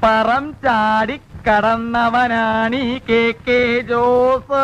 അപ്പറം ചാടി കടന്നവനാണീ K K Jose.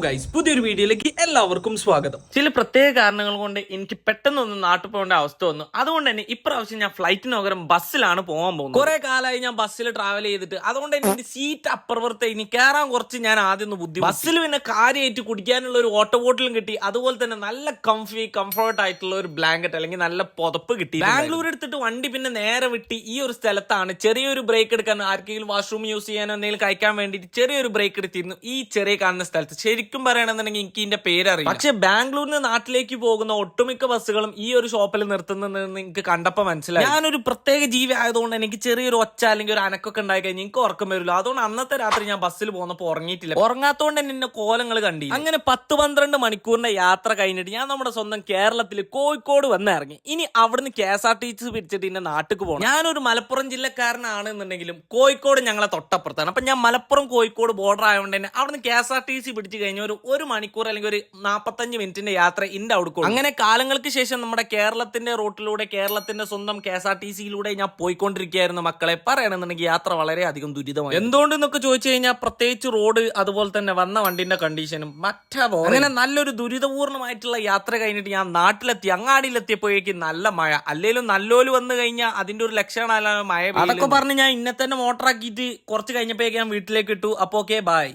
Hello guys പുതിയൊരു വീഡിയോയിലേക്ക് എല്ലാവർക്കും സ്വാഗതം. ചില പ്രത്യേക കാരണങ്ങൾ കൊണ്ട് എനിക്ക് പെട്ടെന്നൊന്ന് നാട്ടിൽ പോകേണ്ട അവസ്ഥ വന്നു. അതുകൊണ്ട് തന്നെ ഇപ്രാവശ്യം ഞാൻ ഫ്ലൈറ്റിന് പകരം ബസ്സിലാണ് പോകാൻ പോകുന്നത്. കുറെ കാലമായി ഞാൻ ബസ്സിൽ ട്രാവൽ ചെയ്തിട്ട്. അതുകൊണ്ട് തന്നെ എന്റെ സീറ്റ് അപ്പുറത്തെ ഇനി കയറാൻ കുറച്ച് ഞാൻ ആദ്യം ഒന്ന് ബുദ്ധി ബസ്സിൽ പിന്നെ കാര്യമായിട്ട് കുടിക്കാനുള്ള ഒരു വാട്ടർ ബോട്ടിലും കിട്ടി. അതുപോലെ തന്നെ നല്ല കംഫി കംഫർട്ട് ആയിട്ടുള്ള ഒരു ബ്ലാങ്കറ്റ് അല്ലെങ്കിൽ നല്ല പുതപ്പ് കിട്ടി ബാംഗ്ലൂർ എടുത്തിട്ട് വണ്ടി പിന്നെ നേരെ വിട്ടി ഈ ഒരു സ്ഥലത്താണ് ചെറിയൊരു ബ്രേക്ക് എടുക്കാൻ ആർക്കെങ്കിലും വാഷ്റൂം യൂസ് ചെയ്യാനോ എന്തെങ്കിലും കഴിക്കാൻ വേണ്ടിയിട്ട് ചെറിയൊരു ബ്രേക്ക് എടുത്തിരുന്നു ഈ ചെറിയ കാണുന്ന സ്ഥലത്ത്. ശരിക്കും പറയണമെന്നുണ്ടെങ്കിൽ എനിക്ക് ഇതിന്റെ പേരറിയാം പക്ഷെ ബാംഗ്ലൂരിൽ നിന്ന് നാട്ടിലേക്ക് പോകുന്ന ഒട്ടുമിക്ക ബസ്സുകളും ഈ ഒരു ഷോപ്പിൽ നിർത്തുന്നത് നിങ്ങൾക്ക് കണ്ടപ്പോ മനസ്സിലായി. ഞാനൊരു പ്രത്യേക ജീവി ആയതുകൊണ്ട് എനിക്ക് ചെറിയൊരു ഒച്ച അല്ലെങ്കിൽ ഒരു അനക്കൊക്കെ ഉണ്ടായി കഴിഞ്ഞാൽ എനിക്ക് ഉറക്കം വരില്ല. അതുകൊണ്ട് അന്നത്തെ രാത്രി ഞാൻ ബസ്സിൽ പോകുന്നപ്പോൾ ഉറങ്ങിയിട്ടില്ല. ഉറങ്ങാത്തോണ്ട് തന്നെ എന്നെ കോലങ്ങൾ കണ്ടി അങ്ങനെ പത്ത് പന്ത്രണ്ട് മണിക്കൂറിന്റെ യാത്ര കഴിഞ്ഞിട്ട് ഞാൻ നമ്മുടെ സ്വന്തം കേരളത്തിൽ കോഴിക്കോട് വന്നിറങ്ങി ഇനി അവിടുന്ന് K S R T C പിടിച്ചിട്ട് എന്റെ നാട്ടിൽ പോകണം ഞാനൊരു മലപ്പുറം ജില്ലക്കാരനാണ് എന്നുണ്ടെങ്കിലും കോഴിക്കോട് ഞങ്ങളെ തൊട്ടപ്പുറത്താണ്. അപ്പൊ ഞാൻ മലപ്പുറം കോഴിക്കോട് ബോർഡർ ആയതുകൊണ്ട് തന്നെ അവിടുന്ന് K S R T C പിടിച്ചു കഴിഞ്ഞ ഒരു ഒരു മണിക്കൂർ അല്ലെങ്കിൽ ഒരു നാൽപ്പത്തഞ്ച് മിനിറ്റിന്റെ യാത്ര ഇന്റെ അവിടെ കൊടുക്കും. അങ്ങനെ കാലങ്ങൾക്ക് ശേഷം നമ്മുടെ കേരളത്തിന്റെ റൂട്ടിലൂടെ കേരളത്തിന്റെ സ്വന്തം കെ എസ് ആർ ടി സിയിലൂടെ ഞാൻ പോയിക്കൊണ്ടിരിക്കുകയായിരുന്നു മക്കളെ. പറയണമെന്നുണ്ടെങ്കിൽ യാത്ര വളരെ അധികം ദുരിതമായി. എന്തുകൊണ്ട് എന്നൊക്കെ ചോദിച്ചു കഴിഞ്ഞാൽ പ്രത്യേകിച്ച് റോഡ് അതുപോലെ തന്നെ വന്ന വണ്ടിന്റെ കണ്ടീഷനും മറ്റാ അങ്ങനെ നല്ലൊരു ദുരിതപൂർണമായിട്ടുള്ള യാത്ര കഴിഞ്ഞിട്ട് ഞാൻ നാട്ടിലെത്തി അങ്ങാടിയിലെത്തിയപ്പോഴേക്കും നല്ല മഴ. അല്ലെങ്കിലും നല്ലോൽ വന്നു കഴിഞ്ഞാൽ അതിന്റെ ഒരു ലക്ഷണമല്ല മഴ അതൊക്കെ പറഞ്ഞ് ഞാൻ ഇന്നെ തന്നെ മോട്ടറാക്കിയിട്ട് കുറച്ച് കഴിഞ്ഞപ്പോഴേക്ക് ഞാൻ വീട്ടിലേക്ക് ഇട്ടു. അപ്പോ ഓക്കെ ബായ്